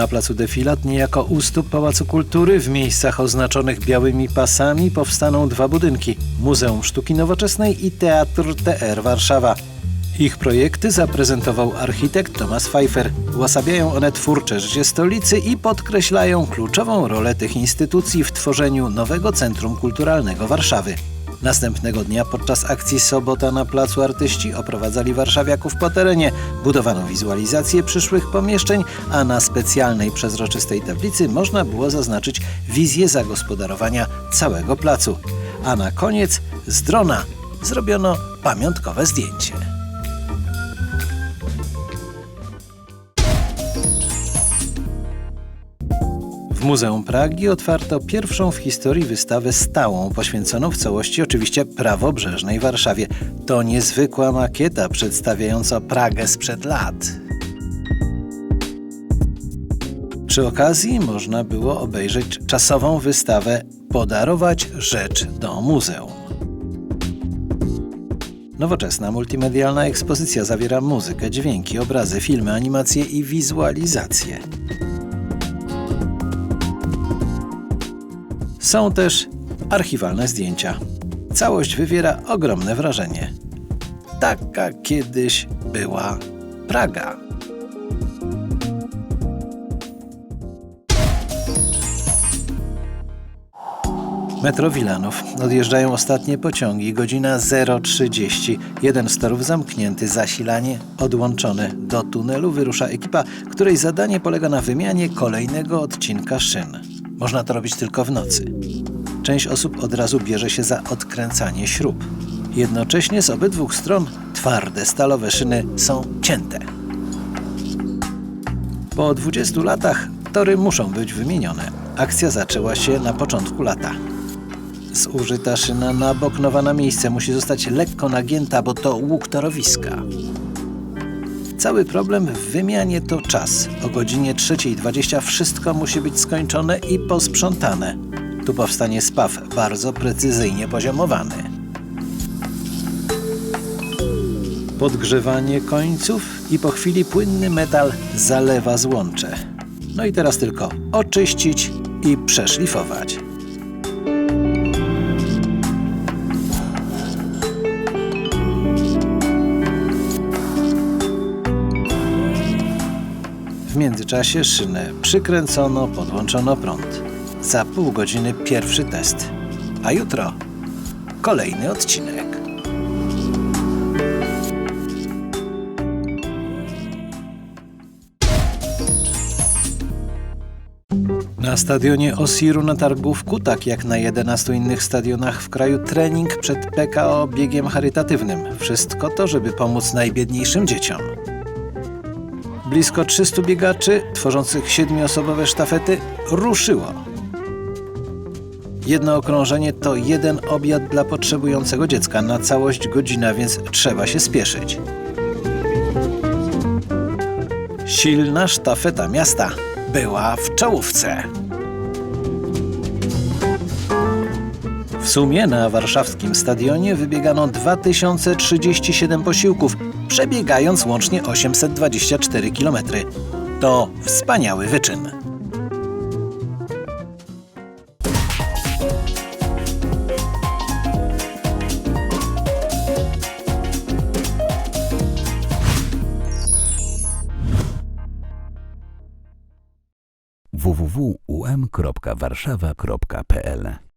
Na placu Defilat, niejako u stóp Pałacu Kultury, w miejscach oznaczonych białymi pasami powstaną dwa budynki: Muzeum Sztuki Nowoczesnej i Teatr TR Warszawa. Ich projekty zaprezentował architekt Thomas Pfeiffer. Uosabiają one twórcze życie stolicy i podkreślają kluczową rolę tych instytucji w tworzeniu nowego Centrum Kulturalnego Warszawy. Następnego dnia podczas akcji Sobota na Placu Artyści oprowadzali warszawiaków po terenie, budowano wizualizację przyszłych pomieszczeń, a na specjalnej przezroczystej tablicy można było zaznaczyć wizję zagospodarowania całego placu. A na koniec z drona zrobiono pamiątkowe zdjęcie. W Muzeum Pragi otwarto pierwszą w historii wystawę stałą, poświęconą w całości oczywiście prawobrzeżnej Warszawie. To niezwykła makieta przedstawiająca Pragę sprzed lat. Przy okazji można było obejrzeć czasową wystawę Podarować rzecz do muzeum. Nowoczesna multimedialna ekspozycja zawiera muzykę, dźwięki, obrazy, filmy, animacje i wizualizacje. Są też archiwalne zdjęcia. Całość wywiera ogromne wrażenie. Taka kiedyś była Praga. Metro Wilanów. Odjeżdżają ostatnie pociągi. Godzina 0.30. Jeden z torów zamknięty, zasilanie odłączone. Do tunelu wyrusza ekipa, której zadanie polega na wymianie kolejnego odcinka szyn. Można to robić tylko w nocy. Część osób od razu bierze się za odkręcanie śrub. Jednocześnie z obydwu stron twarde stalowe szyny są cięte. Po 20 latach tory muszą być wymienione. Akcja zaczęła się na początku lata. Zużyta szyna na bok, nowa na miejsce musi zostać lekko nagięta, bo to łuk torowiska. Cały problem w wymianie to czas. O godzinie 3.20 wszystko musi być skończone i posprzątane. Tu powstanie spaw bardzo precyzyjnie poziomowany. Podgrzewanie końców i po chwili płynny metal zalewa złącze. No i teraz tylko oczyścić i przeszlifować. W międzyczasie szynę przykręcono, podłączono prąd. Za pół godziny pierwszy test, a jutro kolejny odcinek. Na stadionie Osiru na Targówku, tak jak na 11 innych stadionach w kraju, trening przed PKO biegiem charytatywnym. Wszystko to, żeby pomóc najbiedniejszym dzieciom. Blisko 300 biegaczy, tworzących siedmioosobowe sztafety, ruszyło. Jedno okrążenie to jeden obiad dla potrzebującego dziecka na całość godzina, więc trzeba się spieszyć. Silna sztafeta miasta była w czołówce. W sumie na warszawskim stadionie wybiegano 2037 posiłków, przebiegając łącznie 824 km. To wspaniały wyczyn. www.um.warszawa.pl